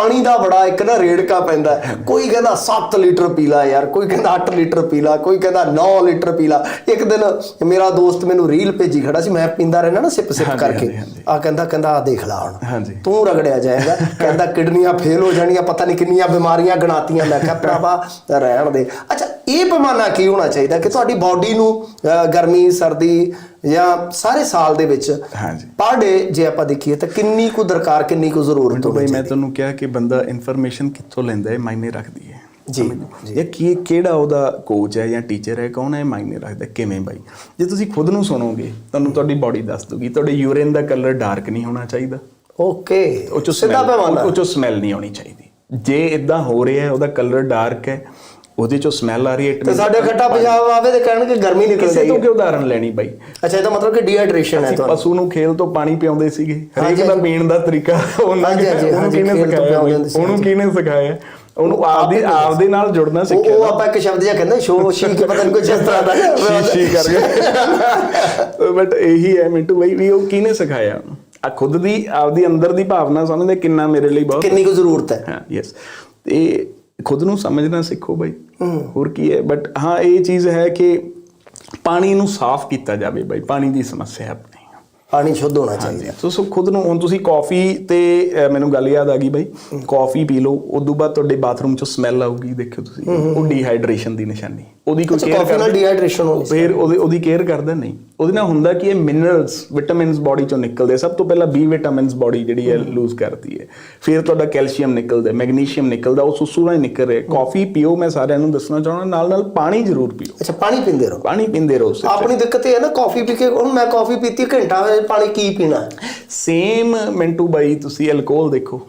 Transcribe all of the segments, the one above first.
ਪਾਣੀ ਦਾ ਬੜਾ ਇੱਕ ਨਾ ਰੇੜਕਾ ਪੈਂਦਾ। ਕੋਈ ਕਹਿੰਦਾ 7 ਲੀਟਰ ਪੀ ਲਾ ਯਾਰ ਕੋਈ ਕਹਿੰਦਾ 8 ਲੀਟਰ ਪੀ ਲਾ ਕੋਈ ਕਹਿੰਦਾ 9 ਲੀਟਰ ਪੀ ਲਾ ਇੱਕ ਦਿਨ ਮੇਰਾ ਦੋਸਤ ਮੈਨੂੰ ਰੀਲ ਭੇਜੀ ਖੜਾ ਸੀ ਮੈਂ ਪੀਂਦਾ ਰਹਿਣਾ ਨਾ ਸਿਪ ਸਿਪ ਕਰਕੇ। ਆ ਕਹਿੰਦਾ ਕਹਿੰਦਾ ਆ ਦੇਖ ਲਾ ਹੁਣ। ਤੂੰ ਰਗੜਿਆ ਜਾਏਗਾ ਕਹਿੰਦਾ ਕਿਡਨੀਆਂ ਫੇਲ ਹੋ ਜਾਣੀਆਂ ਪਤਾ ਨਹੀਂ ਕਿੰਨੀਆਂ ਬਿਮਾਰੀਆਂ ਗਣਾਤੀਆਂ ਮੈਂ ਕਿਹਾ ਭਰਾਵਾ ਰਹਿਣ ਦੇ ਅੱਛਾ ਇਹ ਪੈਮਾਨਾ ਕੀ ਹੋਣਾ ਚਾਹੀਦਾ ਕਿ ਤੁਹਾਡੀ ਬਾਡੀ ਨੂੰ ਗਰਮੀ ਸਰਦੀ ਜਾਂ ਸਾਰੇ ਸਾਲ ਦੇ ਵਿੱਚ ਹਾਂਜੀ। ਪਰ ਡੇ ਜੇ ਆਪਾਂ ਦੇਖੀਏ ਤਾਂ ਕਿੰਨੀ ਕੁ ਦਰਕਾਰ ਕਿੰਨੀ ਕੁ ਜ਼ਰੂਰਤ ਹੋਣੀ ਭਾਈ ਮੈਂ ਤੁਹਾਨੂੰ ਕਿਹਾ ਕਿ ਬੰਦਾ ਇਨਫੋਰਮੇਸ਼ਨ ਕਿੱਥੋਂ ਲੈਂਦਾ ਹੈ ਮਾਇਨੇ ਰੱਖਦੀ ਹੈ। ਜੀ? ਇਹ ਕੀ ਕਿਹੜਾ ਉਹਦਾ ਕੋਚ ਹੈ ਜਾਂ ਟੀਚਰ ਹੈ ਕੌਣ ਹੈ ਮਾਇਨੇ ਰੱਖਦਾ ਕਿਵੇਂ ਬਾਈ? ਜੇ ਤੁਸੀਂ ਖੁਦ ਨੂੰ ਸੁਣੋਗੇ ਤੁਹਾਨੂੰ ਤੁਹਾਡੀ ਬਾਡੀ ਦੱਸ ਦੂਗੀ ਤੁਹਾਡੇ ਯੂਰਿਨ ਦਾ ਕਲਰ ਡਾਰਕ ਨਹੀਂ ਹੋਣਾ ਚਾਹੀਦਾ। ਓਕੇ ਉਹ ਚੋਂ ਸਿੱਧਾ ਪੈਮਾਨਾ। ਉਹ ਚੋਂ ਸਮੈਲ ਨਹੀਂ ਆਉਣੀ ਚਾਹੀਦੀ। ਜੇ ਇਦਾਂ ਹੋ ਰਿਹਾ ਹੈ ਉਹਦਾ ਕਲਰ ਡਾਰਕ ਹੈ ਉਹਦੇ ਚੋਂ ਸਮੈਲ ਆ ਰਹੀ ਹੈ ਤੇ ਸਾਡੇ ਖੱਟਾ ਪੰਜਾਬ ਆਵੇ ਤੇ ਕਹਿਣਗੇ ਗਰਮੀ ਨਿਕਲ ਗਈ ਤੋਂ। ਕੀ ਉਦਾਹਰਨ ਲੈਣੀ ਬਾਈ? ਅੱਛਾ ਇਹਦਾ ਮਤਲਬ ਕਿ ਡੀਹਾਈਡਰੇਸ਼ਨ ਹੈ ਤੁਹਾਨੂੰ। ਪਸ਼ੂ ਨੂੰ ਖੇਲ ਤੋਂ ਪਾਣੀ ਪਿਆਉਂਦੇ ਸੀਗੇ। ਹਰੇਕ ਦਾ। ਪੀਣ ਦਾ ਤਰੀਕਾ ਉਹਨਾਂ ਹਾਂਜੀ, ਉਹਨੂੰ ਕਿਹਨੇ ਸਿਖਾਇਆ ਉਹਨੂੰ। ਕਿਹਨੇ ਸਿਖਾਇਆ? ਉਹਨੂੰ ਉਹ ਆਪਦੇ ਆਪੇ ਆਪਦੇ ਨਾਲ ਜੁੜਨਾ ਸਿੱਖਿਆ ਉਹ ਆਪਾਂ ਇੱਕ ਸ਼ਬਦ ਜਿਹਾ ਕਹਿੰਦੇ ਸ਼ੋ ਸ਼ੀ ਕੇ ਪਤਾ ਨਹੀਂ ਕੋਈ ਜਿਸ ਤਰ੍ਹਾਂ ਦਾ। ਸ਼ੀ ਕਰ ਗਿਆ ਬਟ ਇਹੀ ਹੈ ਮਿੰਟੂ ਬਾਈ ਵੀ ਉਹ ਕਿਹਨੇ ਸਿਖਾਇਆ? ਆ ਖੁਦ ਦੀ ਆਪਦੀ ਅੰਦਰ ਦੀ ਭਾਵਨਾ ਸਮਝਦੇ ਕਿੰਨਾ ਮੇਰੇ ਲਈ ਬਹੁਤ ਕਿੰਨੀ ਕੁ ਜ਼ਰੂਰਤ ਹੈ। ਹਾਂ ਯੈਸ ਤੇ ਖੁਦ ਨੂੰ ਸਮਝਣਾ ਸਿੱਖੋ ਬਾਈ। ਹੋਰ ਕੀ ਹੈ? ਬਟ ਹਾਂ, ਇਹ ਚੀਜ਼ ਹੈ ਕਿ ਪਾਣੀ ਨੂੰ ਸਾਫ਼ ਕੀਤਾ ਜਾਵੇ ਬਾਈ, ਪਾਣੀ ਦੀ ਸਮੱਸਿਆ ਹੈ। ਪਾਣੀ ਸ਼ੁੱਧ ਹੋਣਾ ਚਾਹੀਦਾ। ਸੋ ਸੋ ਖੁਦ ਨੂੰ ਹੁਣ ਤੁਸੀਂ ਕਾਫੀ ਤੇ ਮੈਨੂੰ ਗੱਲ ਯਾਦ ਆ ਗਈ ਬਾਈ। ਕਾਫੀ ਪੀ ਲਓ ਉਦੋਂ ਬਾਅਦ ਤੁਹਾਡੇ ਬਾਥਰੂਮ ਚੋਂ ਸਮੈਲ ਆਊਗੀ ਦੇਖਿਓ ਤੁਸੀਂ। ਉਹ ਡੀਹਾਈਡਰੇਸ਼ਨ ਦੀ ਨਿਸ਼ਾਨੀ। ਉਹਦੀ ਕੋਈ ਕੇਅਰ ਕਾਫੀ ਨਾਲ ਕਰਦੇ ਡੀਹਾਈਡਰੇਸ਼ਨ ਹੋਣੀ ਫਿਰ ਉਹਦੀ ਉਹਦੀ ਕੇਅਰ ਕਰਦਾ ਨਹੀਂ। ਉਹਦੇ ਨਾਲ ਹੁੰਦਾ ਕਿ ਇਹ ਮਿਨਰਲਸ ਵਿਟਾਮਿਨਸ ਬਾਡੀ ਚੋਂ ਨਿਕਲਦੇ ਸਭ ਤੋਂ ਪਹਿਲਾਂ ਬੀ ਵਿਟਾਮਿਨਸ ਬਾਡੀ ਜਿਹੜੀ ਹੈ ਲੂਜ਼ ਕਰਦੀ ਹੈ। ਫਿਰ ਤੁਹਾਡਾ ਕੈਲਸ਼ੀਅਮ ਨਿਕਲਦਾ ਮੈਗਨੀਸ਼ੀਅਮ ਨਿਕਲਦਾ ਉਹ ਸੁਸੂ ਨਾਲ ਹੀ ਨਿਕਲ ਰਿਹਾ। ਕਾਫੀ ਪੀਓ ਮੈਂ ਸਾਰਿਆਂ ਨੂੰ ਦੱਸਣਾ ਚਾਹੁੰਦਾ ਨਾਲ ਨਾਲ ਪਾਣੀ ਜ਼ਰੂਰ ਪੀਓ। ਅੱਛਾ ਪਾਣੀ ਪੀਂਦੇ ਰਹੋ। ਪਾਣੀ ਪੀਂਦੇ ਰਹੋ। ਆਪਣੀ ਦਿੱਕਤ ਇਹ ਹੈ ਨਾ ਕਾਫੀ ਪੀ ਕੇ ਹੁਣ ਮੈਂ ਕਾਫੀ ਪੀਤੀ ਘੰਟਾ ਹੋਇਆ ਪਾਣੀ ਕੀ ਪੀਣਾ? ਸੇਮ ਮਿੰਟੂ ਬਾਈ ਤੁਸੀਂ ਅਲਕੋਹਲ ਦੇਖੋ।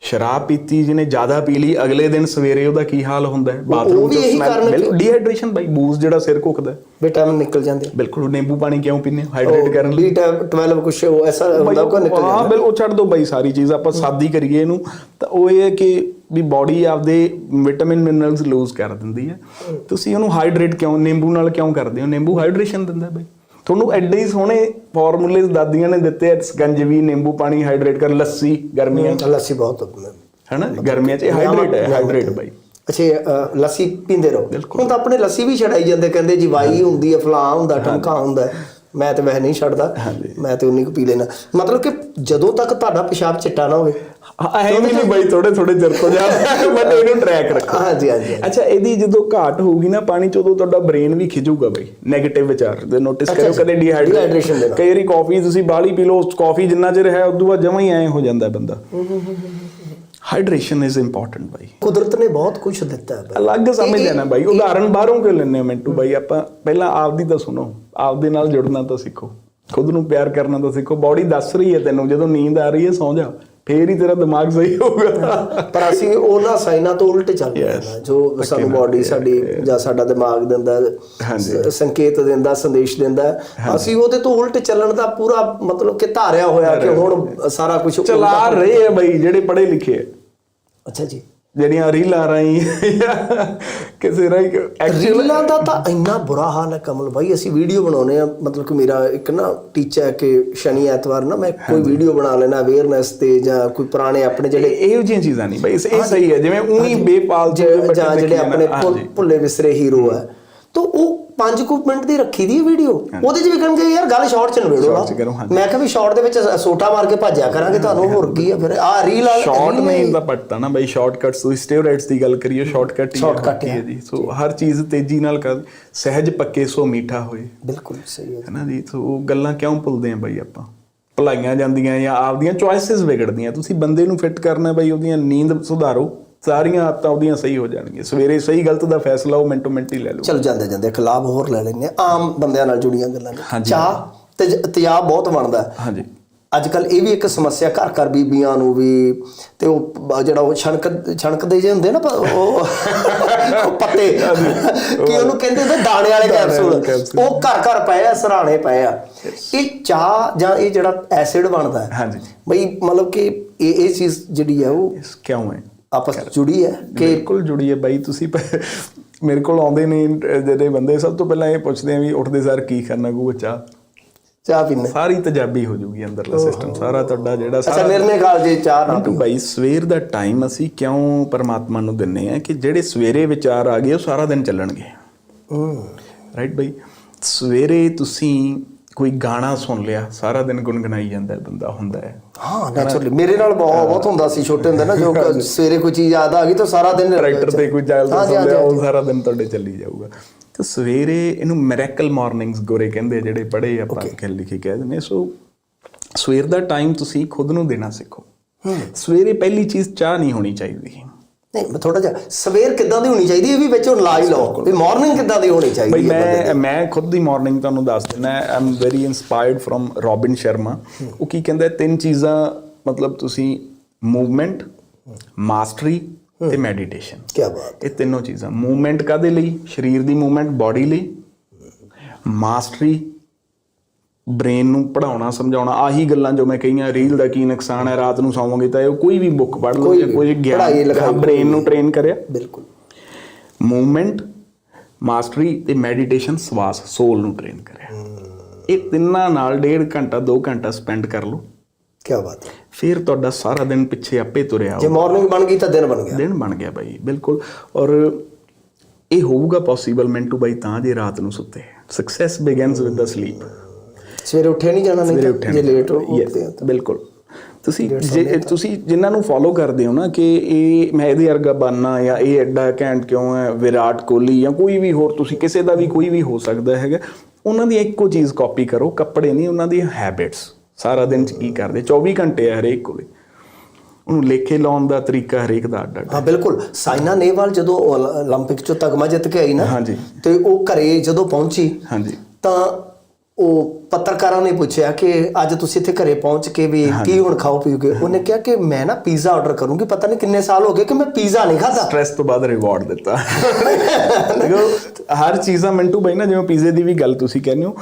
ਸ਼ਰਾਬ ਪੀਤੀ ਜਿਹਨੇ ਜ਼ਿਆਦਾ ਪੀ ਲਈ ਅਗਲੇ ਦਿਨ ਸਵੇਰੇ ਉਹਦਾ ਕੀ ਹਾਲ ਹੁੰਦਾ ਹੈ? ਬਾਥਰੂਮ ਕਾਰਨ ਹੈ ਕਿ- ਡੀਹਾਈਡਰੇਸ਼ਨ ਬਾਈ ਬੂਜ਼ ਜਿਹੜਾ ਸਿਰ ਘੁੱਕਦਾ ਹੈ। ਵਿਟਾਮਿਨ ਨਿਕਲ ਜਾਂਦੇ। ਬਿਲਕੁਲ ਨਿੰਬੂ ਪਾਣੀ ਕਿਉਂ ਪੀਂਦੇ ਹਾਈਡਰੇਟ ਕਰਨ ਲਈ। ਬੀ 12 ਕੁਛ ਉਹ ਐਸਾ ਹੁੰਦਾ ਕੋ ਨਿਕਲ ਹਾਂ ਜਾਂਦਾ? ਬਿਲ ਉਹ ਛੱਡ ਦੋ ਬਾਈ ਸਾਰੀ ਚੀਜ਼ ਆਪਾਂ ਸਾਦੀ ਕਰੀਏ ਇਹਨੂੰ। ਤਾਂ ਉਹ ਇਹ ਹੈ ਕਿ ਵੀ ਬਾਡੀ ਆਪਦੇ ਵਿਟਾਮਿਨ ਮਿਨਰਲਸ ਲੂਜ਼ ਕਰ ਦਿੰਦੀ ਹੈ। ਤੁਸੀਂ ਉਹਨੂੰ ਹਾਈਡਰੇਟ ਕਿਉਂ ਨਿੰਬੂ ਨਾਲ ਕਿਉਂ ਕਰਦੇ ਹੋ? ਨਿੰਬੂ ਹਾਈਡਰੇਸ਼ਨ ਦਿੰਦਾ ਬਾਈ। ਤੁਹਾਨੂੰ ਐਡੇ ਹੀ ਸੋਹਣੇ ਫਾਰਮੂਲੇ ਦਾਦੀਆਂ ਨੇ ਦਿੱਤੇ ਆ ਸਕੰਜਵੀ ਨਿੰਬੂ ਪਾਣੀ ਹਾਈਡਰੇਟ ਕਰ ਲੱਸੀ ਗਰਮੀਆਂ 'ਚ। ਲੱਸੀ ਬਹੁਤ ਹੈਨਾ? ਗਰਮੀਆਂ 'ਚ ਹਾਈਡਰੇਟ ਹੈ ਹਾਈਡਰੇਟ ਬਾਈ। ਅੱਛਾ ਲੱਸੀ ਪੀਂਦੇ ਰਹੋ। ਹੁਣ ਤਾਂ ਆਪਣੇ ਲੱਸੀ ਵੀ ਛਡਾਈ ਜਾਂਦੇ ਕਹਿੰਦੇ ਜੀ ਵਾਈ ਹੁੰਦੀ ਹੈ ਫਲਾਂ ਹੁੰਦਾ ਟਮਕਾ ਹੁੰਦਾ। ਮੈਂ ਤੇ ਵੈਸੇ ਨਹੀਂ ਛੱਡਦਾ। ਮੈਂ ਤੇ ਉਨੀ ਕੁ ਪੀ ਲੈਣਾ ਮਤਲਬ ਕਿ ਜਦੋਂ ਤੱਕ ਤੁਹਾਡਾ ਪਿਸ਼ਾਬ ਚਿੱਟਾ ਨਾ ਹੋਵੇ ਐ ਵੀ ਨਹੀਂ ਬਾਈ ਥੋੜੇ ਥੋੜੇ ਚਿਰ ਤੋਂ ਜਾ ਬਟ ਇਹਨੂੰ ਟਰੈਕ ਰੱਖੋ। ਹਾਂਜੀ ਹਾਂਜੀ ਅੱਛਾ ਇਹਦੀ ਜਦੋਂ ਘਾਟ ਹੋਊਗੀ ਨਾ ਪਾਣੀ ਚ ਉਦੋਂ ਤੁਹਾਡਾ ਬ੍ਰੇਨ ਵੀ ਖਿਜੂਗਾ ਬਈ 네ਗੇਟਿਵ ਵਿਚਾਰ ਦੇ ਨੋਟਿਸ ਕਰਿਓ। ਕਦੇ ਦੇ ਡੀਹਾਈਡਰੇਸ਼ਨ ਨਾਲ। ਕਈ ਵਾਰੀ ਕਾਫੀ ਤੁਸੀਂ ਬਾਹਲੀ ਪੀ ਲਓ ਕਾਫੀ ਜਿੰਨਾ ਚਿਰ ਹੈ ਉਦੋਂ ਬਾਅਦ ਜਮਾਂ ਹੀ ਐ ਹੋ ਜਾਂਦਾ ਬੰਦਾ। ਹਾਈਡਰੇਸ਼ਨ ਇਜ਼ ਇੰਪੋਰਟੈਂਟ ਬਾਈ। ਕੁਦਰਤ ਨੇ ਬਹੁਤ ਕੁਝ ਦਿੱਤਾ ਹੈ। ਬਾਈ। ਅਲੱਗ ਸਮਝ ਲੈਣਾ ਬਾਈ। ਉਦਾਹਰਨ ਬਾਹਰੋਂ ਕਿਉਂ ਲੈਣੇ ਮਿੰਟੂ ਬਾਈ? ਆਪਾਂ ਪਹਿਲਾਂ ਆਪਦੀ ਤਾਂ ਸੁਣੋ। ਆਪਦੇ ਨਾਲ ਜੁੜਨਾ ਤਾਂ ਸਿੱਖੋ। ਖੁਦ ਨੂੰ ਪਿਆਰ ਕਰਨਾ ਤਾਂ ਸਿੱਖੋ। ਬਾਡੀ ਦੱਸ ਰਹੀ ਹੈ ਤੈਨੂੰ ਜਦੋਂ ਨੀਂਦ ਆ ਰਹੀ ਹੈ ਸੌਂ ਜਾ। ਫੇਰ ਹੀ ਤੇਰਾ ਦਿਮਾਗ ਸਹੀ ਹੋਊਗਾ। ਪਰ ਅਸੀਂ ਉਹਨਾਂ ਸਾਈਨਾਂ ਤੋਂ ਉਲਟ ਚੱਲ ਰਹੇ ਹਾਂ ਜੋ ਸਾਨੂੰ ਬਾਡੀ ਸਾਡੀ ਜਾਂ ਸਾਡਾ ਦਿਮਾਗ ਦਿੰਦਾ ਸੰਕੇਤ ਦਿੰਦਾ ਸੰਦੇਸ਼ ਦਿੰਦਾ। ਅਸੀਂ ਉਹਦੇ ਤੋਂ ਉਲਟ ਚੱਲਣ ਦਾ ਪੂਰਾ ਮਤਲਬ ਕਿ ਧਾਰਿਆ ਹੋਇਆ ਕਿ ਹੁਣ ਸਾਰਾ ਕੁਝ ਚਲਾ ਰਹੇ ਆ ਬਾਈ ਜਿਹੜੇ ਪੜ੍ਹੇ ਲਿਖੇ ਆ। ਅੱਛਾ ਜੀ। ਜਿਹੜੀਆਂ ਰੀਲਾਂ ਰਾਈ ਕਿਸੇ ਰਾਈ ਐਕਚੁਅਲ ਰੀਲਾਂ ਦਾ ਤਾਂ ਇੰਨਾ ਬੁਰਾ ਹਾਲ ਹੈ ਕਮਲ ਭਾਈ ਅਸੀਂ ਵੀਡੀਓ ਬਣਾਉਨੇ ਆ ਮਤਲਬ ਕਿ ਮੇਰਾ ਇੱਕ ਨਾ ਟੀਚਾ ਹੈ ਕਿ ਸ਼ਨੀ ਐਤਵਾਰ ਨਾ ਮੈਂ ਕੋਈ ਵੀਡੀਓ ਬਣਾ ਲੈਣਾ ਅਵੇਅਰਨੈਸ ਤੇ ਜਾਂ ਕੋਈ ਪੁਰਾਣੇ ਆਪਣੇ ਜਿਹੜੇ ਇਹੋ ਜਿਹੀਆਂ ਚੀਜ਼ਾਂ ਨਹੀਂ ਬਾਈ ਇਹ ਸਹੀ ਹੈ। ਜਿਵੇਂ ਉਹੀ ਬੇਪਾਲ ਜ- ਜਾਂ ਜਿਹੜੇ ਆਪਣੇ ਭੁੱਲ- ਭੁੱਲੇ ਵਿਸਰੇ ਹੀਰੋ ਹੈ। ਤਾਂ ਉਹ 5 ਕੁ ਮਿੰਟ ਦੀ ਰੱਖੀ ਦੀ ਵੀਡੀਓ। ਉਹਦੇ 'ਚ ਵੀ ਕਹਿਣਗੇ ਯਾਰ ਗੱਲ ਸ਼ਾਰਟ 'ਚ ਨਵੇੜੋ। ਮੈਂ ਕਿਹਾ ਵੀ ਸ਼ਾਰਟ ਦੇ ਵਿੱਚ ਸੋਟਾ ਮਾਰ ਕੇ ਭੱਜਿਆ ਕਰਾਂਗੇ ਤੁਹਾਨੂੰ ਹੋਰ ਕੀ ਆ ਫਿਰ? ਆ ਰੀਲ ਆ ਸ਼ਾਰਟ ਮੇਨ ਦਾ ਪੱਟਾ ਨਾ ਬਾਈ ਸ਼ਾਰਟਕਟਸ ਤੁਸੀਂ ਸਟੀਰੋਇਡਸ ਦੀ ਗੱਲ ਕਰੀਏ ਸ਼ਾਰਟਕਟ ਹੀ ਹੈ ਹੈ। ਜੀ। ਸੋ ਹਰ ਚੀਜ਼ ਤੇਜ਼ੀ ਨਾਲ ਕਰ ਸਹਿਜ ਪੱਕੇ ਸੋ ਮੀਠਾ ਹੋਏ। ਬਿਲਕੁਲ ਸਹੀ ਹੈ ਹੈ ਨਾ ਜੀ? ਸੋ ਉਹ ਗੱਲਾਂ ਕਿਉਂ ਭੁੱਲਦੇ ਆ ਬਾਈ ਆਪਾਂ? ਭਲਾਈਆਂ ਜਾਂਦੀਆਂ ਜਾਂ ਆਪਦੀਆਂ ਚੁਆਇਸਸ ਵਿਗੜਦੀਆਂ। ਤੁਸੀਂ ਬੰਦੇ ਨੂੰ ਫਿੱਟ ਕਰਨਾ ਬਾਈ ਉਹਦੀਆਂ ਨੀਂਦ ਸੁਧਾਰੋ। ਸਾਰੀਆਂ ਆਦਤਾਂ ਉਹਦੀਆਂ ਸਹੀ ਹੋ ਜਾਣਗੀਆਂ। ਸਵੇਰੇ ਸਹੀ ਗਲਤ ਦਾ ਫੈਸਲਾ ਉਹ ਮਿੰਟੋ ਮਿੰਟ ਹੀ ਲੈ ਲਓ ਚਲ ਜਾਂਦੇ ਜਾਂਦੇ ਖਿਲਾਫ ਹੋਰ ਲੈ ਆ ਆਮ ਬੰਦਿਆਂ ਨਾਲ ਜੁੜੀਆਂ ਗੱਲਾਂ ਨੇ। ਚਾਹ ਤੇ ਤੇਜ਼ਾਬ ਬਹੁਤ ਬਣਦਾ। ਹਾਂਜੀ। ਅੱਜ ਕੱਲ ਇਹ ਵੀ ਇੱਕ ਸਮੱਸਿਆ ਘਰ ਘਰ ਬੀਬੀਆਂ ਨੂੰ ਵੀ ਤੇ ਉਹ ਜਿਹੜਾ ਉਹ ਛਣਕ ਛਣਕਦੇ ਜੇ ਹੁੰਦੇ ਨਾ ਉਹ ਪੱਤੇ। ਕੀ ਉਹਨੂੰ ਕਹਿੰਦੇ ਹੁੰਦੇ ਦਾਣੇ ਵਾਲੇ ਕੈਪਸੂਲ। ਉਹ ਘਰ ਘਰ ਪਏ ਆ ਸਰਾਣੇ ਪਏ ਆ। ਇਹ ਚਾਹ ਜਾਂ ਇਹ ਜਿਹੜਾ ਐਸਿਡ ਬਣਦਾ ਹੈ ਹਾਂਜੀ। ਬਈ ਮਤਲਬ ਕਿ ਇਹ ਇਹ ਚੀਜ਼ ਜਿਹੜੀ ਹੈ ਉਹ ਕਿਉਂ ਹੈ? ਆਪਸ ਜੁੜੀ ਹੈ ਕਿ ਬਿਲਕੁਲ ਜੁੜੀ ਹੈ ਬਾਈ ਤੁਸੀਂ ਮੇਰੇ ਕੋਲ ਆਉਂਦੇ ਨੇ ਜਿਹੜੇ ਬੰਦੇ ਸਭ ਤੋਂ ਪਹਿਲਾਂ ਇਹ ਪੁੱਛਦੇ ਆ ਵੀ ਉੱਠਦੇ ਸਾਰ ਕੀ ਕਰਨਾ ਗੂ ਚਾਹ। ਚਾਹ ਪੀਣੇ ਸਾਰੀ ਤਜਾਬੀ ਹੋ ਜੂਗੀ ਅੰਦਰਲਾ ਸਿਸਟਮ ਸਾਰਾ ਤੁਹਾਡਾ ਜਿਹੜਾ ਅੱਛਾ ਸਾਰਾ ਨਿਰਣੇ ਕਾਲ ਜੇ ਚਾਹ ਨਾ ਮਿੰਟੂ ਭਾਈ ਸਵੇਰ ਦਾ ਟਾਈਮ ਅਸੀਂ ਕਿਉਂ ਪਰਮਾਤਮਾ ਨੂੰ ਦਿੰਨੇ ਆ ਕਿ ਜਿਹੜੇ ਸਵੇਰੇ ਵਿਚਾਰ ਆ ਗਏ ਉਹ ਸਾਰਾ ਦਿਨ ਚੱਲਣਗੇ? ਹੂੰ ਰਾਈਟ ਭਾਈ ਸਵੇਰੇ ਤੁਸੀਂ ਕੋਈ ਗਾਣਾ ਸੁਣ ਲਿਆ ਸਾਰਾ ਦਿਨ ਗੁੰਗਣਾਈ ਜਾਂਦਾ ਬੰਦਾ ਹੁੰਦਾ ਹੈ। ਹਾਂ ਨੈਚੁਰਲੀ ਮੇਰੇ ਨਾਲ ਬਹੁਤ ਬਹੁਤ ਹੁੰਦਾ ਸੀ ਛੋਟੇ ਹੁੰਦੇ ਨਾ ਜੋ ਕ- ਸਵੇਰੇ ਕੋਈ ਚੀਜ਼ ਯਾਦ ਆ ਗਈ ਤਾਂ ਸਾਰਾ ਦਿਨ ਟਰੈਕਟਰ ਤੇ ਕੋਈ ਚੱਲਦਾ ਹਾਂਜੀ, ਸੁਣ ਲਿਆ ਉਹ ਸਾਰਾ ਦਿਨ ਤੁਹਾਡੇ ਚੱਲੀ ਜਾਊਗਾ। ਤੇ ਸਵੇਰੇ ਇਹਨੂੰ ਮੈਰੇਕਲ ਮਾਰਨਿੰਗਸ ਗੋਰੇ ਕਹਿੰਦੇ ਜਿਹੜੇ ਪੜ੍ਹੇ ਆਪਾਂ ਕਹਿ ਲਿਖੇ ਕਹਿ ਦਿੰਦੇ ਸੋ ਸਵੇਰ ਦਾ ਟਾਈਮ ਤੁਸੀਂ ਖੁਦ ਨੂੰ ਦੇਣਾ ਸਿੱਖੋ। ਸਵੇਰੇ ਪਹਿਲੀ ਚੀਜ਼ ਚਾਹ ਨਹੀਂ ਹੋਣੀ ਚਾਹੀਦੀ। ਨਹੀਂ ਮੈਂ ਥੋੜਾ ਜਿਹਾ ਸਵੇਰ ਕਿੱਦਾਂ ਦੀ ਹੋਣੀ ਚਾਹੀਦੀ ਇਹ ਵੀ ਵਿੱਚੋਂ ਲਾ ਹੀ ਲਓ। ਵੀ ਮਾਰਨਿੰਗ ਕਿੱਦਾਂ ਦੀ ਹੋਣੀ ਬਈ ਚਾਹੀਦੀ ਬੰਦੇ ਮੈਂ ਮੈਂ ਖੁਦ ਦੀ ਮਾਰਨਿੰਗ ਤੁਹਾਨੂੰ ਦੱਸ ਦਿੰਦਾ I am very inspired from Robin Sharma ਉਹ ਕੀ ਕਹਿੰਦਾ ਤਿੰਨ ਚੀਜ਼ਾਂ ਮਤਲਬ ਤੁਸੀਂ ਮੂਵਮੈਂਟ ਮਾਸਟਰੀ ਤੇ ਮੈਡੀਟੇਸ਼ਨ ਕੀ ਬਾਤ। ਇਹ ਤਿੰਨੋਂ ਚੀਜ਼ਾਂ। ਮੂਵਮੈਂਟ ਕਾਦੇ ਲਈ? ਸਰੀਰ ਦੀ ਮੂਵਮੈਂਟ ਬਾਡੀ ਲਈ। ਮਾਸਟਰੀ ਬ੍ਰੇਨ ਨੂੰ ਪੜਾਉਣਾ ਸਮਝਾਉਣਾ ਆਹੀ ਗੱਲਾਂ ਜੋ ਮੈਂ ਕਹੀਆਂ ਰੀਲ ਦਾ ਕੀ ਨੁਕਸਾਨ ਹੈ ਰਾਤ ਨੂੰ ਸੌਵੋਗੇ ਤਾਂ ਇਹ ਕੋਈ ਵੀ ਬੁੱਕ ਪੜ੍ਹ ਲਓ ਜਾਂ ਕੋਈ ਪੜ੍ਹਾਈ ਗਿਆਨ ਬ੍ਰੇਨ ਨੂੰ ਟ੍ਰੇਨ ਕਰਿਆ। ਬਿਲਕੁਲ। ਮੂਵਮੈਂਟ ਮਾਸਟਰੀ ਤੇ ਮੈਡੀਟੇਸ਼ਨ ਸਵਾਸ ਸੋਲ ਨੂੰ ਟ੍ਰੇਨ ਕਰਿਆ। ਇਹ ਤਿੰਨਾਂ ਨਾਲ ਡੇਢ ਘੰਟਾ 2 ਘੰਟਾ ਸਪੈਂਡ ਕਰ ਲਓ। ਕੀ ਬਾਤ ਹੈ। ਫਿਰ ਤੁਹਾਡਾ ਸਾਰਾ ਦਿਨ ਪਿੱਛੇ ਆਪੇ ਤੁਰਿਆ ਜੇ ਮਾਰਨਿੰਗ ਬਣ ਗਈ ਤਾਂ ਦਿਨ ਬਣ ਗਿਆ। ਦਿਨ ਬਣ ਗਿਆ ਬਾਈ ਬਿਲਕੁਲ। ਔਰ ਇਹ ਹੋਊਗਾ ਪੋਸੀਬਲ ਮਿੰਟੂ ਬਾਈ ਤਾਂ ਜੇ ਰਾਤ ਨੂੰ ਸੁੱਤੇ। Success begins with the sleep ਸਵੇਰੇ ਉੱਠਿਆ ਨਹੀਂ ਜਾਣਾ ਨਹੀਂ ਤਾਂ ਜੇ ਲੇਟ ਉੱਠਦੇ ਆ Yes, ਬਿਲਕੁਲ ਤੁਸੀਂ ਜੇ ਤੁਸੀਂ ਜਿਨ੍ਹਾਂ ਨੂੰ ਫੋਲੋ ਕਰਦੇ ਹੋ ਨਾ ਕਿ ਇਹ ਮੈਂ ਇਹਦੇ ਵਰਗਾ ਬਣਨਾ ਜਾਂ ਇਹ ਐਡਾ ਘੈਂਟ ਕਿਉਂ ਹੈ ਵਿਰਾਟ ਕੋਹਲੀ ਜਾਂ ਕੋਈ ਵੀ ਹੋਰ ਤੁਸੀਂ ਕਿਸੇ ਦਾ ਵੀ ਕੋਈ ਵੀ ਹੋ ਸਕਦਾ ਹੈਗਾ ਉਹਨਾਂ ਦੀ ਇੱਕੋ ਚੀਜ਼ ਕਾਪੀ ਕਰੋ ਕੱਪੜੇ ਨਹੀਂ ਉਹਨਾਂ ਦੀ ਹੈਬਿਟਸ ਸਾਰਾ ਦਿਨ ਚ ਕੀ ਕਰਦੇ 24 ਘੰਟੇ ਆ ਹਰੇਕ ਕੋਲੇ ਉਹਨੂੰ ਲੇਖੇ ਲਾਉਣ ਦਾ ਤਰੀਕਾ ਹਰੇਕ ਦਾ ਅੱਡ ਅੱਡ ਹਾਂ ਬਿਲਕੁਲ ਸਾਇਨਾ ਨੇਵਾਲ ਜਦੋਂ ਓਲ- 올림픽 ਚੋਂ ਤਗਮਾ ਜਿੱਤ ਕੇ ਆਈ ਨਾ ਹਾਂਜੀ। ਤੇ ਉਹ ਘਰੇ ਜਦੋਂ ਪਹੁੰਚੀ ਹਾਂਜੀ ਤਾਂ ਉਹ ਪੱਤਰਕਾਰਾਂ ਨੇ ਪੁੱਛਿਆ ਕਿ ਅੱਜ ਤੁਸੀਂ ਇੱਥੇ ਘਰੇ ਪਹੁੰਚ ਕੇ ਵੀ ਕੀ ਹੁਣ ਖਾਓ ਪੀਓਗੇ? ਉਹਨੇ ਕਿਹਾ ਕਿ ਮੈਂ ਨਾ ਪੀਜ਼ਾ ਆਰਡਰ ਕਰੂੰਗੀ। ਪਤਾ ਨਹੀਂ ਕਿੰਨੇ ਸਾਲ ਹੋ ਗਏ ਕਿ ਮੈਂ ਪੀਜ਼ਾ ਨਹੀਂ ਖਾਦਾ ਸਟ੍ਰੈਸ ਤੋਂ ਬਾਅਦ ਰਿਵਾਰਡ ਦਿੱਤਾ। ਦੇਖੋ ਹਰ ਚੀਜ਼ਾਂ ਮਿੰਟੂ ਬਾਈ ਨਾ ਜਿਵੇਂ ਪੀਜ਼ੇ ਦੀ ਵੀ ਗੱਲ ਤੁਸੀਂ ਕਹਿੰਦੇ ਹੋ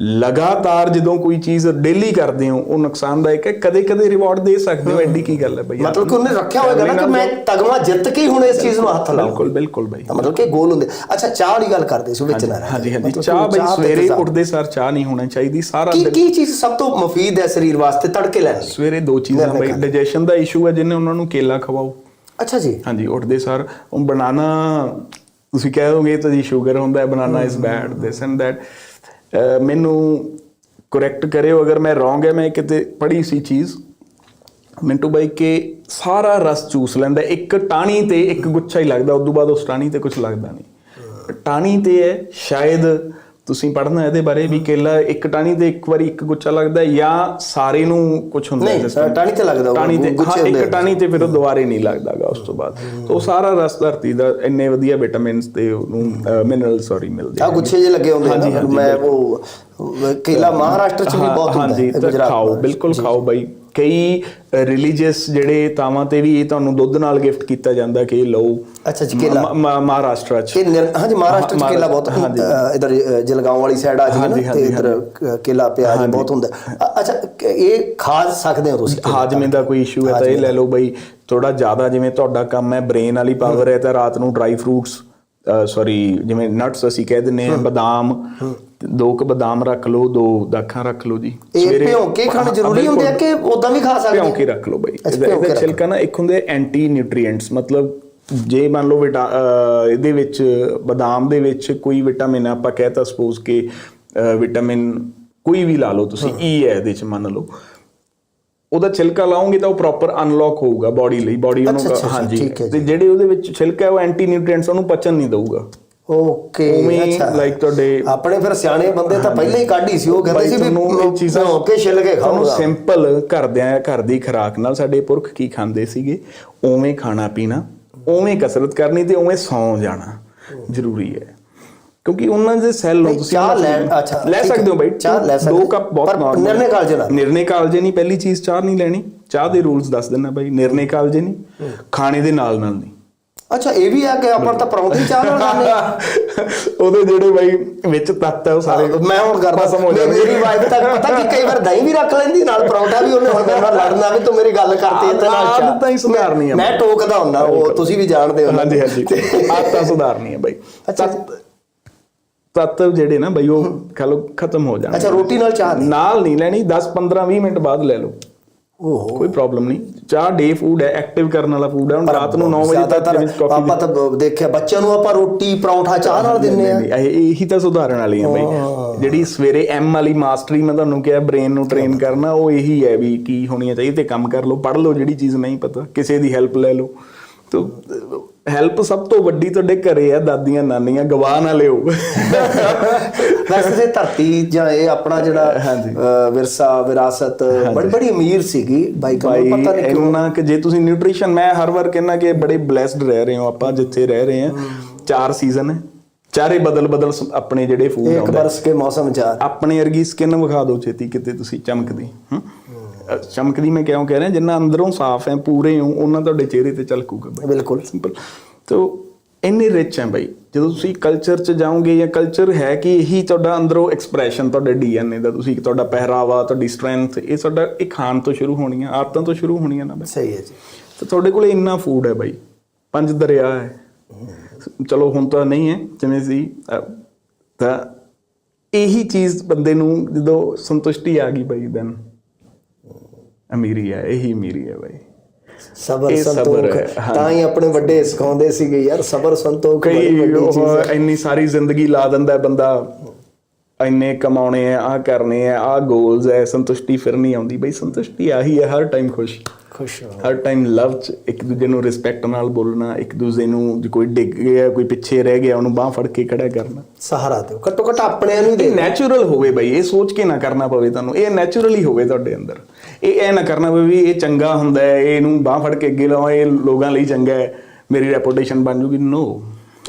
ਲਗਾਤਾਰ ਜਦੋਂ ਕੋਈ ਚੀਜ਼ ਡੇਲੀ ਕਰਦੇ ਹੋ ਉਹ ਨੁਕਸਾਨਦਾਇਕ ਹੈ। ਕਦੇ ਕਦੇ ਰਿਵਾਰਡ ਦੇ ਸਕਦੇ ਹੋ ਐਡੀ ਕੀ ਗੱਲ ਹੈ ਬਈ? ਮਤਲਬ ਕਿ ਉਹਨੇ ਰੱਖਿਆ ਹੋਏਗਾ ਨਾ ਕਿ ਮੈਂ ਤਗਮਾ ਜਿੱਤ ਕੇ ਹੁਣ ਇਸ ਚੀਜ਼ ਨੂੰ ਹੱਥ ਲਾਉਂਗਾ। ਬਿਲਕੁਲ ਬਿਲਕੁਲ ਬਾਈ। ਮਤਲਬ ਕਿ ਗੋਲ ਹੁੰਦੇ। ਅੱਛਾ ਚਾਹ ਵਾਲੀ ਗੱਲ ਕਰਦੇ ਸੀ ਵਿੱਚ ਨਾ ਹਾਂਜੀ। ਹਾਂਜੀ ਚਾਹ ਬਈ ਸਵੇਰੇ। ਉੱਠਦੇ ਸਾਰ ਚਾਹ ਨਹੀਂ ਹੋਣਾ ਚਾਹੀਦੀ ਸਾਰਾ ਦਿਨ ਕੀ ਚੀਜ਼ ਸਭ ਤੋਂ ਮਫੀਦ ਹੈ ਸਰੀਰ ਵਾਸਤੇ? ਤੜਕੇ ਲੈਣ ਸਵੇਰੇ ਦੋ ਚੀਜ਼ਾਂ ਬਈ। ਡਾਈਜੈਸ਼ਨ ਦਾ ਇਸ਼ੂ ਹੈ ਜਿਹਨੇ ਉਹਨਾਂ ਨੂੰ ਕੇਲਾ ਖਵਾਓ। ਅੱਛਾ ਜੀ। ਹਾਂਜੀ ਉੱਠਦੇ ਸਾਰ ਉਹ ਬਨਾਨਾ ਤੁਸੀਂ ਕਹਿ ਦੋਗੇ ਤਾਂ ਜੀ ਸ਼ੂਗਰ ਹੁੰਦਾ ਹੈ banana is bad this and that ਮੈਨੂੰ ਕਰੈਕਟ ਕਰਿਓ, ਅਗਰ ਮੈਂ ਰੋਂਗ ਹੈ, ਮੈਂ ਕਿਤੇ ਪੜ੍ਹੀ ਸੀ ਚੀਜ਼। ਮਿੰਟੂ ਬਾਈ, ਕੇ ਸਾਰਾ ਰਸ ਚੂਸ ਲੈਂਦਾ ਇੱਕ ਟਾਣੀ ਤੇ ਇੱਕ ਗੁੱਛਾ ਹੀ ਲੱਗਦਾ ਉਦੋਂ ਬਾਅਦ ਉਸ ਟਾਣੀ ਤੇ ਕੁਝ ਲੱਗਦਾ ਨਹੀਂ। ਟਾਣੀ ਤੇ ਹੈ, ਸ਼ਾਇਦ ਤੁਸੀਂ ਪੜ੍ਹਨਾ ਇਹਦੇ ਬਾਰੇ ਵੀ ਕੇਲਾ ਇੱਕ ਟਾਣੀ ਤੇ ਇੱਕ ਵਾਰੀ ਇੱਕ ਗੁੱਛਾ ਲੱਗਦਾ ਹੈ ਜਾਂ ਸਾਰੇ ਨੂੰ ਕੁਝ ਹੁੰਦਾ ਨਹੀਂ, system? ਟਾਹਣੀ ਤੇ ਲੱਗਦਾ ਟਾਹਣੀ ਤੇ ਹਾਂ ਇੱਕ। ਟਾਣੀ ਤੇ ਫਿਰ ਉਹ ਦੁਬਾਰੇ ਨਹੀਂ ਲੱਗਦਾਗਾ ਉਸ ਤੋਂ ਬਾਅਦ ਤਾਂ ਉਹ ਸਾਰਾ ਰਸ ਧਰਤੀ ਦਾ ਇੰਨੇ ਵਧੀਆ ਵਿਟਾਮਿਨਸ ਤੇ ਉਹਨੂੰ ਮਿਨਰਲ ਸੌਰੀ ਮਿਲਦੇ ਆ ਗੁੱਛੇ ਜੇ ਲੱਗੇ ਹੁੰਦੇ ਨੇ ਮੈਂ ਉਹ ਕੇਲਾ ਮਹਾਰਾਸ਼ਟਰ ਚ ਵੀ ਹਾਂ, ਬਹੁਤ ਹੁੰਦਾ ਹਾਂਜੀ ਹੈ ਗੁਜਰਾਤ ਖਾਓ। ਬਿਲਕੁਲ ਖਾਓ ਬਾਈ ਕਈ ਰਿਲੀਜੀਅਸ ਜਿਹੜੇ ਤਾਵਾਂ ਤੇ ਵੀ ਇਹ ਤੁਹਾਨੂੰ ਦੁੱਧ ਨਾਲ ਗਿਫਟ ਕੀਤਾ ਜਾਂਦਾ ਕਿ ਲਓ ਅੱਛਾ ਜੀ, ਕੇਲਾ। ਮਹਾਰਾਸ਼ਟਰ ਚ। ਇਹ ਹਾਂਜੀ ਮਹਾਰਾਸ਼ਟਰ ਚ ਕੇਲਾ ਬਹੁਤ ਇਧਰ ਅ, ਜਲਗਾਓਂ ਵਾਲੀ ਸਾਈਡ ਆ ਜੀ ਤੇ ਇਧਰ ਕੇਲਾ ਪਿਆਜ਼ ਬਹੁਤ ਹੁੰਦਾ। ਅੱਛਾ ਇਹ ਖਾ ਸਕਦੇ ਹੋ ਤੁਸੀਂ? ਹਾਜਮੇ ਦਾ ਕੋਈ ਇਸ਼ੂ ਹੈ ਤਾਂ ਇਹ ਲੈ ਲਓ ਬਈ ਥੋੜਾ ਜ਼ਿਆਦਾ ਜਿਵੇਂ ਤੁਹਾਡਾ ਕੰਮ ਹੈ ਬ੍ਰੇਨ ਵਾਲੀ ਪਾਵਰ ਹੈ ਤਾਂ ਰਾਤ ਨੂੰ ਡਰਾਈ ਫਰੂਟਸ ਸੌਰੀ ਜਿਵੇਂ ਨਟਸ ਅਸੀਂ ਕਹਿ ਦਿੰਨੇ ਆ ਬਦਾਮ ਦੋ ਕੁ ਬਦਾਮ ਰੱਖ ਲਓ ਦੋ ਦਾਖਾਂ ਰੱਖ ਲਓ ਜੀ। ਇਹ ਭਿਉਂ ਕੇ ਖਾਣੇ ਜ਼ਰੂਰੀ ਹੁੰਦੇ ਆ ਕਿ ਉਦਾਂ ਵੀ ਖਾ ਸਕਦੇ ਹਾਂ? ਕੇ ਰੱਖ ਲਓ ਬਈ। ਇਹਦਾ ਛਿਲਕਾ ਨਾ ਇੱਕ ਹੁੰਦੇ ਐਂਟੀ ਨਿਊਟ੍ਰੀਐਂਟਸ ਮਤਲਬ ਜੇ ਮੰਨ ਲਓ ਇਹਦੇ ਵਿੱਚ ਬਦਾਮ ਦੇ ਵਿੱਚ ਕੋਈ ਵਿਟਾਮਿਨ ਆਪਾਂ ਕਹਿਤਾ ਸਪੋਜ਼ ਕਿ ਵਿਟਾਮਿਨ ਕੋਈ ਵੀ ਲਾ ਲਓ ਤੁਸੀਂ ਈ ਹੈ ਇਹਦੇ ਚ ਮੰਨ ਲਓ। ਉਹਦਾ ਛਿਲਕਾ ਲਾਓਗੇ ਤਾਂ ਉਹ ਪ੍ਰੋਪਰ ਅਨਲੌਕ ਹੋਊਗਾ ਬਾਡੀ ਲਈ ਬਾਡੀ ਉਹਨੂੰ ਹਾਂਜੀ। ਤੇ ਜਿਹੜੇ ਉਹਦੇ ਵਿੱਚ ਛਿਲਕਾ ਹੈ ਉਹ ਐਂਟੀ ਨਿਊਟ੍ਰੀਐਂਟਸ ਉਹਨੂੰ ਪਚਣ ਨਹੀਂ ਦਊਗਾ। ਓਕੇ ਅੱਛਾ। ਲਾਈਕ ਤੁਹਾਡੇ ਆਪਣੇ ਫਿਰ ਸਿਆਣੇ ਬੰਦੇ ਤਾਂ ਪਹਿਲਾਂ ਹੀ ਕੱਢੀ ਸੀ ਉਹ ਕਹਿੰਦੇ ਸੀ ਵੀ ਇਹ ਚੀਜ਼ਾਂ ਭਿਉਂ ਕੇ ਛਿੱਲ ਕੇ ਖਾਓ ਸਿੰਪਲ ਘਰਦਿਆਂ ਘਰ ਦੀ ਖੁਰਾਕ ਨਾਲ ਸਾਡੇ ਪੁਰਖ ਕੀ ਖਾਂਦੇ ਸੀਗੇ? ਉਵੇਂ ਖਾਣਾ ਪੀਣਾ ਉਵੇਂ ਕਸਰਤ ਕਰਨੀ ਤੇ ਉਵੇਂ ਸੌਂ ਜਾਣਾ। ਜ਼ਰੂਰੀ ਹੈ। ਕਿਉਂਕਿ ਉਹਨਾਂ ਦੇ ਸੈੱਲ ਨਹੀਂ, ਤੁਸੀਂ ਚਾਹ ਲੈ- ਅੱਛਾ, ਲੈ। ਸਕਦੇ ਹੋ ਬਾਈ। ਚਾਹ ਲੈ ਸਕਦੇ ਦੋ ਕੱਪ ਬਹੁਤ ਨਾਰਮਲ ਨਿਰਣੇ ਕਾਲਜੇ ਨਾਲ। ਨਿਰਣੇ ਕਾਲਜੇ ਨਹੀਂ ਪਹਿਲੀ ਚੀਜ਼ ਚਾਹ ਨਹੀਂ ਲੈਣੀ। ਚਾਹ ਦੇ ਰੂਲਸ ਦੱਸ ਦਿੰਨਾ ਬਾਈ ਨਿਰਣੇ ਕਾਲਜੇ ਨਹੀਂ ਖਾਣੇ ਦੇ ਨਾਲ ਨਾਲ ਨਹੀਂ। ਅੱਛਾ ਇਹ ਵੀ ਆ ਕਿ ਆਪਾਂ ਤਾਂ ਪਰੌਂਠੀ ਚਾਹ ਨਾਲ ਖਾਂਦੇ ਆ ਉਹਦੇ ਜਿਹੜੇ ਬਾਈ ਵਿੱਚ ਤੱਤ ਹੈ ਉਹ ਸਾਰੇ ਮੈਂ ਹੁਣ ਕਰਦਾ। ਖਤਮ ਹੋ ਮੇਰੀ- ਵਾਈਫ ਤਾਂ ਪਤਾ ਕਿ ਕਈ ਵਾਰ ਦਹੀਂ ਵੀ ਰੱਖ ਲੈਂਦੀ ਨਾਲ ਪਰੌਂਠਾ ਵੀ ਉਹਨੇ ਹੁਣ ਨਾਲ ਲੜਨਾ ਵੀ ਤੂੰ ਮੇਰੀ ਗੱਲ ਕਰਤੀ ਇੱਥੇ ਨਾਲ ਚਾਹ। ਆਦਤਾਂ ਹੀ ਸੁਧਾਰਨੀ ਆ ਮੈਂ। ਟੋਕਦਾ ਹੁੰਦਾ ਉਹ ਤੁਸੀਂ ਵੀ ਜਾਣਦੇ ਹੋ। ਹਾਂਜੀ ਹਾਂਜੀ। ਆਦਤਾਂ ਸੁਧਾਰਨੀ ਹੈ ਬਾਈ। ਅੱਛਾ ਤੱਤ ਤੱਤ ਜਿਹੜੇ ਨਾ ਬਈ ਉਹ ਕਹ ਲੋ ਖਤਮ ਹੋ ਜਾਣ ਅੱਛਾ ਰੋਟੀ ਨਾਲ ਚਾਹ ਨਾਲ ਨਹੀਂ ਲੈਣੀ 10 15 20 ਮਿੰਟ ਬਾਅਦ ਲੈ ਲਓ। ਓਹੋ। ਕੋਈ ਪ੍ਰੋਬਲਮ ਨਹੀਂ। ਚਾਹ ਡੇ ਫੂਡ ਹੈ ਐਕਟਿਵ ਕਰਨ ਵਾਲਾ ਫੂਡ ਹੈ। ਹੁਣ ਰਾਤ ਨੂੰ 9 ਵਜੇ ਤੱਕ ਕਾਫੀ ਆਪਾਂ ਤਾਂ ਦੇਖਿਆ ਬੱਚਿਆਂ ਨੂੰ ਆਪਾਂ ਰੋਟੀ ਪਰੌਂਠਾ ਚਾਹ ਨਾਲ ਦਿੰਨੇ ਆ ਇਹ ਇਹੀ ਤਾਂ ਸੁਧਾਰਨ ਵਾਲੀਆਂ ਬਈ। ਜਿਹੜੀ ਸਵੇਰੇ ਐਮ ਵਾਲੀ ਮਾਸਟਰੀ ਮੈਂ ਤੁਹਾਨੂੰ ਕਿਹਾ ਬ੍ਰੇਨ ਨੂੰ ਟ੍ਰੇਨ ਕਰਨਾ ਉਹ ਇਹੀ ਹੈ ਵੀ ਕੀ ਹੋਣੀਆਂ ਚਾਹੀਦੀ ਤੇ ਕੰਮ ਕਰ ਲਓ। ਪੜ੍ਹ ਲਓ ਜਿਹੜੀ ਚੀਜ਼ ਨਹੀਂ ਪਤਾ ਕਿਸੇ ਦੀ ਹੈਲਪ ਲੈ ਲਓ। ਤੋ ਹੈਲਪ ਸਭ ਤੋਂ ਵੱਡੀ ਤੁਹਾਡੇ ਘਰੇ ਆ ਦਾਦੀਆਂ ਨਾਨੀਆਂ ਗਵਾ ਨਾ ਲਿਓ। ਵੈਸੇ ਤੇ ਧਰਤੀ ਜਾਂ ਇਹ ਆਪਣਾ ਜਿਹੜਾ ਵਿਰਸਾ ਵਿਰਾਸਤ ਬੜੀ ਬੜੀ ਅਮੀਰ ਸੀਗੀ। ਬਾਈ ਕਮਲ ਪਤਾ ਨਹੀਂ ਕਿਉਂ। ਇੰਨਾ ਕਿ ਜੇ ਤੁਸੀਂ ਨਿਊਟ੍ਰੀਸ਼ਨ ਮੈਂ ਹਰ ਵਾਰ ਕਹਿੰਦਾ ਕਿ ਬੜੇ ਬlesed ਰਹਿ ਰਹੇ ਹੋ ਆਪਾਂ ਜਿੱਥੇ ਰਹਿ ਰਹੇ ਹਾਂ। ਚਾਰ ਸੀਜ਼ਨ ਹੈ। ਚਾਰੇ ਬਦਲ ਬਦਲ ਆਪਣੇ ਜਿਹੜੇ ਫੂਡ ਇੱਕ ਆਉਂਦੇ ਬਰਸ ਕੇ ਮੌਸਮ ਚਾਰ ਆਪਣੇ ਵਰਗੀ ਸਕਿਨ ਵਿਖਾ ਦਿਓ ਛੇਤੀ ਕਿਤੇ ਤੁਸੀਂ ਚਮਕਦੀ। ਹੂੰ। ਚਮਕਦੀ ਮੈਂ ਕਿਉਂ ਕਹਿ ਰਿਹਾ ਜਿੰਨਾ ਅੰਦਰੋਂ ਸਾਫ਼ ਹੈ ਪੂਰੇ ਹੋ ਉਹਨਾਂ ਤੁਹਾਡੇ ਚਿਹਰੇ ਤੇ ਝਲਕੂਗਾ ਬਾਈ। ਬਿਲਕੁਲ। ਸਿੰਪਲ ਤੋ ਇੰਨੇ ਰਿਚ ਹੈ ਬਾਈ। ਜਦੋਂ ਤੁਸੀਂ ਕਲਚਰ ਚ ਜਾਓਗੇ ਜਾਂ ਕਲਚਰ ਹੈ ਕਿ ਇਹੀ ਤੁਹਾਡਾ ਅੰਦਰੋਂ ਐਕਸਪ੍ਰੈਸ਼ਨ ਤੁਹਾਡੇ ਡੀਐਨਏ ਦਾ ਤੁਸੀਂ ਤੁਹਾਡਾ ਪਹਿਰਾਵਾ ਤੁਹਾਡੀ ਸਟਰੈਂਥ ਇਹ ਤੁਹਾਡਾ ਇਹ ਖਾਣ ਤੋਂ ਸ਼ੁਰੂ ਹੋਣੀਆਂ ਆਦਤਾਂ ਤੋਂ ਸ਼ੁਰੂ ਹੋਣੀਆਂ ਨਾ ਬਾਈ। ਸਹੀ ਹੈ ਜੀ। ਤੇ ਤੁਹਾਡੇ ਕੋਲੇ ਇੰਨਾ ਫੂਡ ਹੈ ਬਾਈ। ਪੰਜ ਦਰਿਆ ਹੈ। ਚਲੋ ਹੁਣ ਤਾਂ ਨਹੀਂ ਹੈ ਜਿਵੇਂ ਸੀ ਤਾਂ ਇਹੀ ਚੀਜ਼ ਬੰਦੇ ਨੂੰ ਜਦੋਂ ਸੰਤੁਸ਼ਟੀ ਆ ਗਈ ਬਾਈ ਦੈਨ ਅਮੀਰੀ ਹੈ ਇਹੀ ਅਮੀਰੀ ਹੈ ਬਾਈ। ਸਬਰ ਸੰਤੋਖ। ਤਾਂ ਹੀ ਆਪਣੇ ਵੱਡੇ ਸਿਖਾਉਂਦੇ ਸੀਗੇ ਯਾਰ ਸਬਰ ਸੰਤੋਖ ਬੜੀ ਵੱਡੀ ਚੀਜ਼ ਹੈ। ਇੰਨੀ ਸਾਰੀ ਜ਼ਿੰਦਗੀ ਲਾ ਦਿੰਦਾ ਬੰਦਾ ਇੰਨੇ ਕਮਾਉਣੇ ਆ ਆ ਕਰਨੇ ਆ ਆ ਗੋਲਸ ਹੈ ਸੰਤੁਸ਼ਟੀ ਫਿਰ ਨਹੀਂ ਆਉਂਦੀ। ਬਈ ਸੰਤੁਸ਼ਟੀ ਆਹੀ ਹੈ ਹਰ ਟਾਈਮ ਖੁਸ਼। ਖੁਸ਼ ਹੋ ਹਰ ਟਾਈਮ ਲਵ ਚ ਇੱਕ ਦੂਜੇ ਨੂੰ ਰਿਸਪੈਕਟ ਨਾਲ ਬੋਲਣਾ ਇੱਕ ਦੂਜੇ ਨੂੰ ਜੇ ਕੋਈ ਡਿੱਗ ਗਿਆ ਕੋਈ ਪਿੱਛੇ ਰਹਿ ਗਿਆ ਉਹਨੂੰ ਬਾਹ ਫੜ ਕੇ ਖੜਾ ਕਰਨਾ। ਸਹਾਰਾ ਦਿਓ। ਘੱਟੋ ਘੱਟ ਆਪਣਿਆਂ ਨੂੰ ਦੇ ਨੈਚੁਰਲ ਹੋਵੇ ਬਈ ਇਹ ਸੋਚ ਕੇ ਨਾ ਕਰਨਾ ਪਵੇ ਤੁਹਾਨੂੰ। ਇਹ ਨੈਚੁਰਲੀ ਹੋਵੇ ਤੁਹਾਡੇ ਅੰਦਰ। ਇਹ ਇਹ ਨਾ ਕਰਨਾ ਪਵੇ ਵੀ ਇਹ ਚੰਗਾ ਹੁੰਦਾ ਹੈ ਇਹਨੂੰ ਬਾਹ ਫੜ ਕੇ ਅੱਗੇ ਲਾਓ ਇਹ ਲੋਕਾਂ ਲਈ ਚੰਗਾ ਹੈ ਮੇਰੀ ਰੈਪੂਟੇਸ਼ਨ ਬਣ ਜੂਗੀ। ਨੋ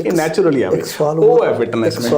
ਇਹ ਨੈਚੁਰਲੀ ਆਵੇ। ਉਹ ਹੈ ਫਿਟਨੈਸ